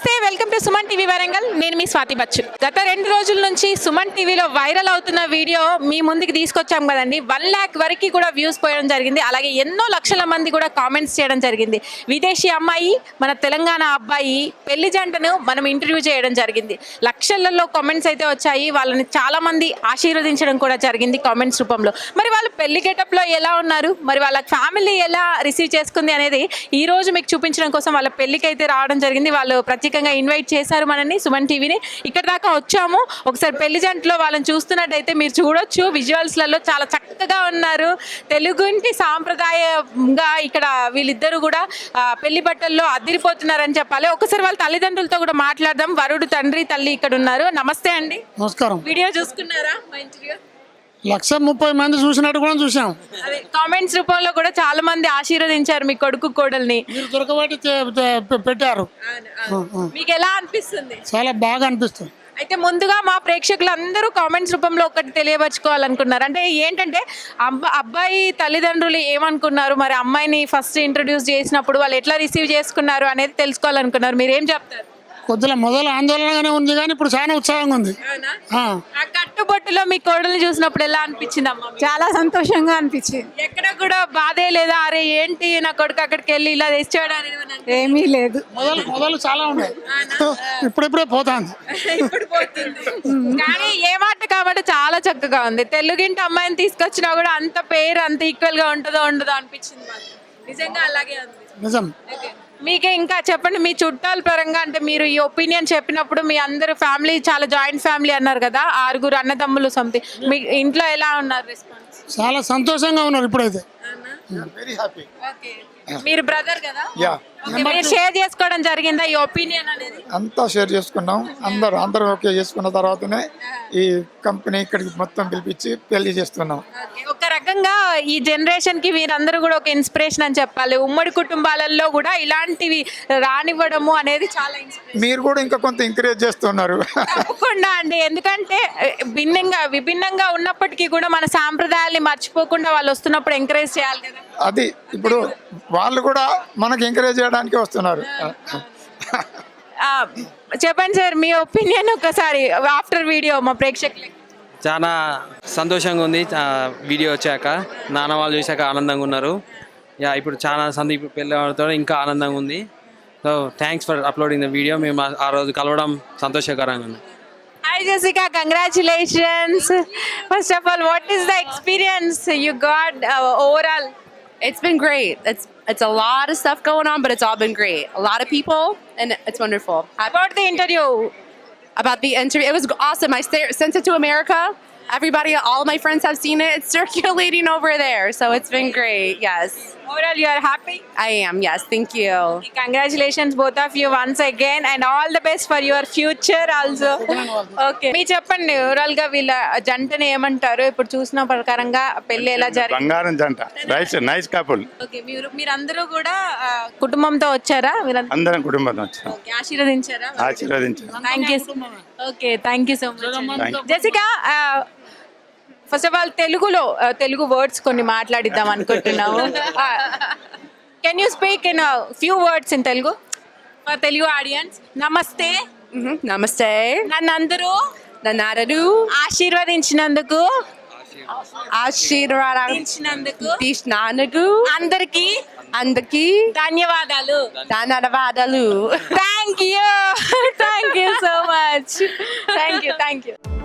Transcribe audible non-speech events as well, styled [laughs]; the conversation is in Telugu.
నమస్తే welcome to Suman TV Warangal. నేను మీ స్వాతి బచ్చు. గత రెండు రోజుల నుంచి సుమన్ టీవీలో వైరల్ అవుతున్న వీడియో మీ ముందుకు తీసుకొచ్చాం కదండి. వన్ ల్యాక్ వరకు కూడా వ్యూస్ పోయడం జరిగింది. అలాగే ఎన్నో లక్షల మంది కూడా కామెంట్స్ చేయడం జరిగింది. విదేశీ అమ్మాయి మన తెలంగాణ అబ్బాయి పెళ్ళి జంటను మనం ఇంటర్వ్యూ చేయడం జరిగింది. లక్షలలో కామెంట్స్ అయితే వచ్చాయి. వాళ్ళని చాలా మంది ఆశీర్వదించడం కూడా జరిగింది కామెంట్స్ రూపంలో. మరి వాళ్ళు పెళ్ళి గెటప్లో ఎలా ఉన్నారు? మరి వాళ్ళ ఫ్యామిలీ ఎలా రిసీవ్ చేసుకుంది అనేది ఈ రోజు మీకు చూపించడం కోసం వాళ్ళ పెళ్ళికి అయితే రావడం జరిగింది. వాళ్ళు ప్రత్యేకంగా ఇన్వైట్ చేశారు మనని సుమన్ టీవీని. ఇక్కడ దాకా వచ్చాము. ఒకసారి పెళ్ళి జంటలో వాళ్ళని చూస్తున్నట్టయితే మీరు చూడొచ్చు. విజువల్స్లలో చాలా చక్కగా ఉన్నారు. తెలుగు ఇంటి సాంప్రదాయంగా ఇక్కడ వీళ్ళిద్దరూ కూడా పెళ్ళి బట్టల్లో అదిరిపోతున్నారని చెప్పాలి. ఒకసారి వాళ్ళ తల్లిదండ్రులతో కూడా మాట్లాడదాం. వరుడు తండ్రి తల్లి ఇక్కడ ఉన్నారు నమస్తే అండి. నమస్కారం. వీడియో చూసుకున్నారా? మా ఇంటర్వ్యూ లక్ష ముప్పై మంది చూసినట్టు కూడా చూసాం అదే కామెంట్స్ రూపంలో కూడా చాలా మంది ఆశీర్వదించారు మీ కొడుకు కోడల్ని. మీరు దొరకబట్టి పెట్టారు. మీకు ఎలా అనిపిస్తుంది? చాలా బాగా అనిపిస్తుంది. అయితే ముందుగా మా ప్రేక్షకులు అందరూ కామెంట్స్ రూపంలో ఒకటి తెలియపరచుకోవాలనుకున్నారు. అంటే ఏంటంటే అబ్బ అబ్బాయి తల్లిదండ్రులు ఏమనుకున్నారు? మరి అమ్మాయిని ఫస్ట్ ఇంట్రడ్యూస్ చేసినప్పుడు వాళ్ళు ఎట్లా రిసీవ్ చేసుకున్నారు అనేది తెలుసుకోవాలనుకున్నారు. మీరు ఏం చెప్తారు? కొద్దిగా మొదలు ఆందోళనగానే ఉంది కానీ ఇప్పుడు చాలా ఉత్సాహంగా ఉంది. ఆ, ఆ కట్టుబొట్టులో మీ కోడల్ని చూసినప్పుడు ఎలా అనిపించింది అమ్మ? చాలా సంతోషంగా అనిపించింది. ఎక్కడ కూడా బాధే లేదా? అరే ఏంటి నా కొడుకు అక్కడికి వెళ్ళి ఇలా తెచ్చాడు అని ఏమన్నా అనిపించిందా? ఏమీ లేదు. మొదలు మొదలు చాలా ఉన్నాయి. [laughs] ఇప్పుడిప్పుడే పోతాంది. ఇప్పుడు పోతుంది. కానీ ఏ మాట కాబట్టి చాలా చక్కగా ఉంది. తెలుగింటి అమ్మాయిని తీసుకొచ్చినా కూడా అంత పేరు అంత ఈక్వల్గా ఉంటుందో ఉండదో అనిపించింది మాకు. నిజంగా అలాగే ఉంది. నిజం. Okay. మీకే ఇంకా చెప్పండి మీ చుట్టాల పరంగా అంటే మీరు ఈ ఒపీనియన్ చెప్పినప్పుడు మీ అందరు ఫ్యామిలీ చాలా జాయింట్ ఫ్యామిలీ అన్నారు కదా ఆరుగురు అన్నదమ్ములు సంథింగ్ మీ ఇంట్లో ఎలా ఉన్నారు రెస్పాన్స్ చాలా సంతోషంగా ఉన్నారు ఇప్పుడైతే. వెరీ హ్యాపీ మీరు బ్రదర్ కదా? మీరు షేర్ చేసుకోవడం జరిగిందా ఈ ఒపీనియన్ అనేది? అంతా షేర్ చేసుకున్నాం. అందరూ అందరూ ఓకే చేసుకున్న తర్వాతనే ఈ కంపెనీ ఇక్కడికి మొత్తం పిలిపించి పెళ్ళి చేస్తున్నాం. రకంగా ఈ జనరేషన్కి మీరందరూ కూడా ఒక ఇన్స్పిరేషన్ అని చెప్పాలి. ఉమ్మడి కుటుంబాలలో కూడా ఇలాంటివి రానివ్వడము అనేది చాలా ఇన్స్పిరేషన్ మీరు కూడా ఇంకా కొంత ఎంకరేజ్ చేస్తున్నారు. తప్పకుండా అండి. ఎందుకంటే భిన్నంగా విభిన్నంగా ఉన్నప్పటికీ కూడా మన సాంప్రదాయాల్ని మర్చిపోకుండా వాళ్ళు వస్తున్నప్పుడు ఎంకరేజ్ చేయాలి కదా. అది ఇప్పుడు వాళ్ళు కూడా మనకి ఎంకరేజ్ చేయడానికి వస్తున్నారు. చెప్పండి సార్ మీ ఒపీనియన్ ఒకసారి ఆఫ్టర్ వీడియో మా ప్రేక్షకులకి. చాలా సంతోషంగా ఉంది ఆ, వీడియో వచ్చాక నాన్న వాళ్ళు చూశాక ఆనందంగా ఉన్నారు యా ఇప్పుడు చాలా సంది ఇప్పుడు పెళ్ళి అవడంతో ఇంకా ఆనందంగా ఉంది so thanks for uploading the video మేము ఆ- రోజు కలవడం సంతోషకరంగా ఉంది hi Jessica congratulations first of all what is the experience you got overall It's been great. It's it's a lot of stuff going on, but it's all been great. A lot of people, and it's wonderful. Happy about the interview about the interview. It was awesome. I sta- sent it to America. Everybody, all my friends have seen it. It's circulating over there, so it's been great. Yes, overall you are happy I am. Yes, thank you. Congratulations both of you once again and all the best for your future also okay మీ చెప్పండి ఓవరాల్గా వీళ్ళ జంటని ఏమంటారు? ఇప్పుడు చూసిన ప్రకారంగా పెళ్ళి ఎలా జరిగింది? బంగారం జంట. నైస్ నైస్ కపుల్ ఓకే మీరు మీరందరూ కూడా ఆ, కుటుంబంతో వచ్చారా? మీరందరూ అందరం కుటుంబం వచ్చాం. ఓకే ఆశీర్వదించారా? ఆశీర్వదించాం. Thank you okay thank you so much Jessica first of all తెలుగులో తెలుగు వర్డ్స్ కొన్ని మాట్లాడిద్దాం అనుకుంటున్నాము can you speak in few words in Telugu for Telugu audience నమస్తే Namaste. నన్ను అందరూ Nanadu. ఆశీర్వదించినందుకు Ashirara. ఇచ్చినందుకు Dishnanagu. అందరికి Andaki. ధన్యవాదాలు Danadavadalu. Thank you thank you so much thank you thank you